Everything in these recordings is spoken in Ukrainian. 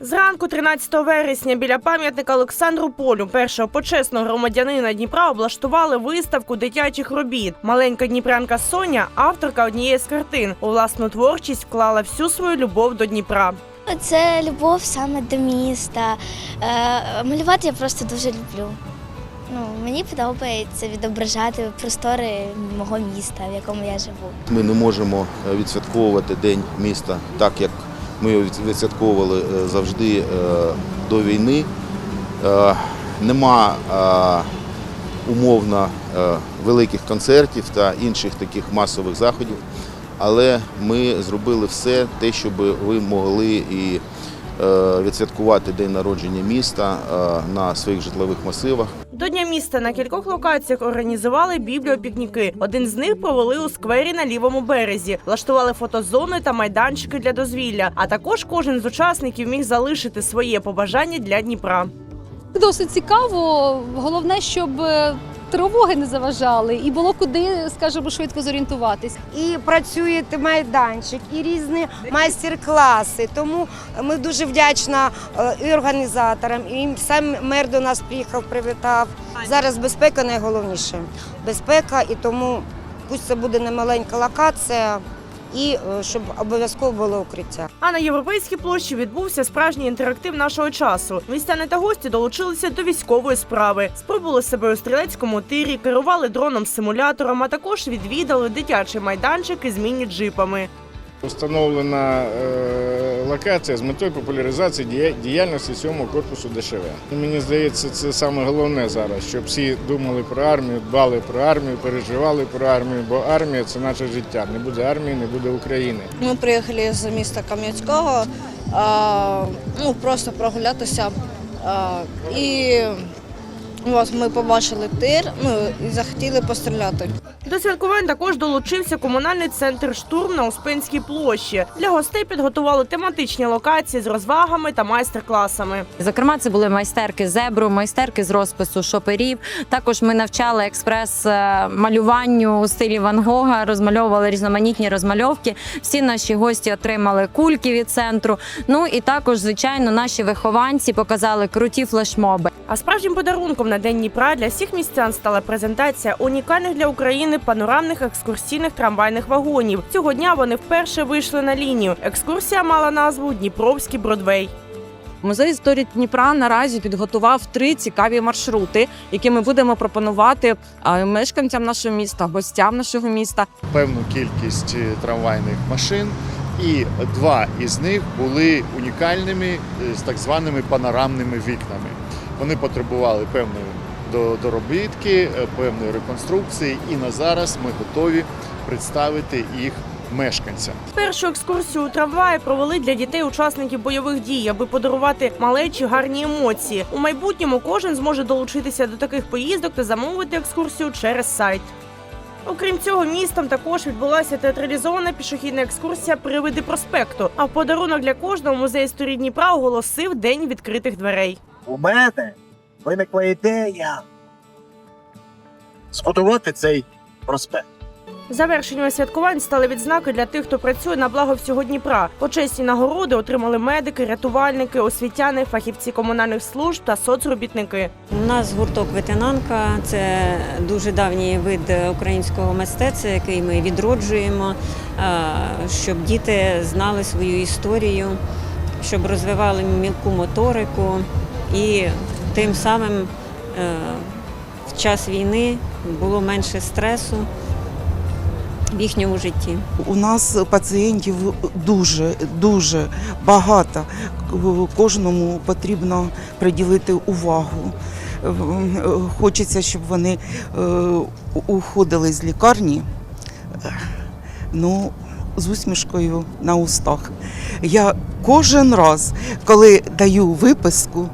Зранку 13 вересня біля пам'ятника Олександру Полю, першого почесного громадянина Дніпра, облаштували виставку дитячих робіт. Маленька дніпрянка Соня, авторка однієї з картин, у власну творчість вклала всю свою любов до Дніпра. Це любов саме до міста. Е, малювати я просто дуже люблю. Ну, мені подобається відображати простори мого міста, в якому я живу. Ми не можемо відсвятковувати День міста так, як ми його відсвятковували е, завжди е, до війни. Е, Нема умовно великих концертів та інших таких масових заходів, але ми зробили все те, щоб ви могли і відсвяткувати день народження міста на своїх житлових масивах. До Дня міста на кількох локаціях організували бібліопікніки. Один з них провели у сквері на лівому березі, влаштували фотозони та майданчики для дозвілля. А також кожен з учасників міг залишити своє побажання для Дніпра. Досить цікаво. Головне, щоб е, тривоги не заважали і було куди, скажімо, швидко зорієнтуватись. і працює майданчик, і різні майстер-класи. Тому ми дуже вдячна е, і організаторам, і сам мер до нас приїхав, привітав. Зараз безпека найголовніше. Безпека, і тому пусть це буде немаленька локація, і е, щоб обов'язково було укриття. А на європейській площі відбувся справжній інтерактив нашого часу. Містяни та гості долучилися до військової справи, спробували себе у стрілецькому тирі, керували дроном симулятором, а також відвідали дитячий майданчик із міні-джипами. Установлена е, локація з метою популяризації дія- діяльності сьомого корпусу ДШВ. Мені здається, це саме головне зараз, щоб всі думали про армію, дбали про армію, переживали про армію, бо армія це наше життя. Не буде армії, не буде України. Ми приїхали з міста Кам'янського, ну просто прогулятися. І от ми побачили тир, ну і захотіли постріляти. До святкувань також долучився комунальний центр штурм на Успенській площі. Для гостей підготували тематичні локації з розвагами та майстер-класами. Зокрема, це були майстерки зебру, майстерки з розпису шоперів. Також ми навчали експрес е, малюванню у стилі Ван Гога, розмальовували різноманітні розмальовки. Всі наші гості отримали кульки від центру. Ну і також, звичайно, наші вихованці показали круті флешмоби. А справжнім подарунком на День Дніпра для всіх містян стала презентація унікальних для України панорамних екскурсійних трамвайних вагонів. Цього дня вони вперше вийшли на лінію. Екскурсія мала назву Дніпровський Бродвей. Музей історії Дніпра наразі підготував три цікаві маршрути, які ми будемо пропонувати мешканцям нашого міста, гостям нашого міста. певну кількість е, трамвайних машин, і два із них були унікальними е, з так званими панорамними вікнами. Вони потребували певної доробітки, е, певної реконструкції, і на зараз ми готові представити їх мешканцям. Першу екскурсію у трамваї провели для дітей-учасників бойових дій, аби подарувати малечі гарні емоції. У майбутньому кожен зможе долучитися до таких поїздок та замовити екскурсію через сайт. Окрім цього, містом також відбулася театралізована пішохідна екскурсія Привиди проспекту. А в подарунок для кожного музей історії Дніпра оголосив день відкритих дверей. У мене виникла ідея збудувати цей проспект. Завершенням святкувань стали відзнаки для тих, хто працює на благо всього Дніпра. Почесні нагороди отримали медики, рятувальники, освітяни, фахівці комунальних служб та соцробітники. У нас гурток ветенанка це дуже давній вид українського мистецтва, який ми відроджуємо, е, щоб діти знали свою історію, щоб розвивали мілку моторику і тим самим е, в час війни було менше стресу в їхньому житті. У нас пацієнтів дуже дуже багато. Кожному потрібно приділити увагу. Хочеться, щоб вони е, уходили з лікарні. Ну, з усмішкою на устах. Я кожен раз, коли даю виписку,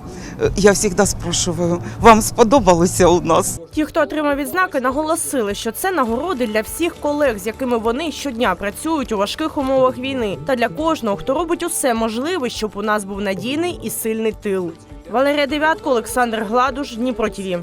я завжди спрашиваю, вам сподобалося у нас? Ті, хто отримав відзнаки, наголосили, що це нагороди для всіх колег, з якими вони щодня працюють у важких умовах війни, та для кожного, хто робить усе можливе, щоб у нас був надійний і сильний тил. Валерія Дев'ятко, Олександр Гладуш, Дніпро ТІВІ.